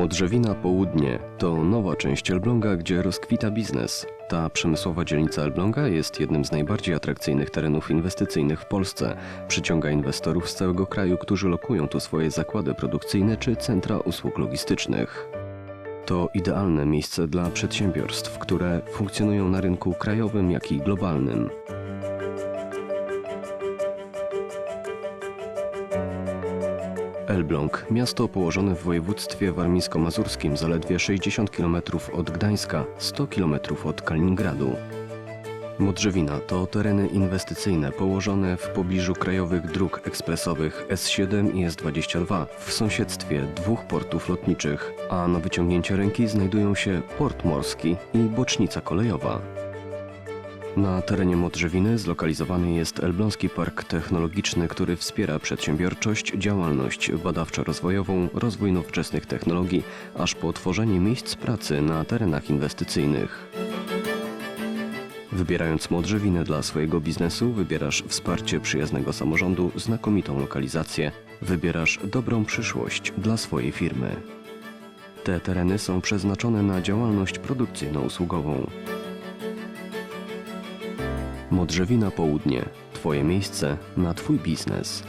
Modrzewina Południe to nowa część Elbląga, gdzie rozkwita biznes. Ta przemysłowa dzielnica Elbląga jest jednym z najbardziej atrakcyjnych terenów inwestycyjnych w Polsce. Przyciąga inwestorów z całego kraju, którzy lokują tu swoje zakłady produkcyjne czy centra usług logistycznych. To idealne miejsce dla przedsiębiorstw, które funkcjonują na rynku krajowym, jak i globalnym. Elbląg, miasto położone w województwie warmińsko-mazurskim, zaledwie 60 km od Gdańska, 100 km od Kaliningradu. Modrzewina to tereny inwestycyjne położone w pobliżu krajowych dróg ekspresowych S7 i S22 w sąsiedztwie dwóch portów lotniczych, a na wyciągnięcie ręki znajdują się port morski i bocznica kolejowa. Na terenie Modrzewiny zlokalizowany jest Elbląski Park Technologiczny, który wspiera przedsiębiorczość, działalność badawczo-rozwojową, rozwój nowoczesnych technologii, aż po tworzenie miejsc pracy na terenach inwestycyjnych. Wybierając Modrzewinę dla swojego biznesu, wybierasz wsparcie przyjaznego samorządu, znakomitą lokalizację, wybierasz dobrą przyszłość dla swojej firmy. Te tereny są przeznaczone na działalność produkcyjno-usługową. Modrzewina Południe. Twoje miejsce na Twój biznes.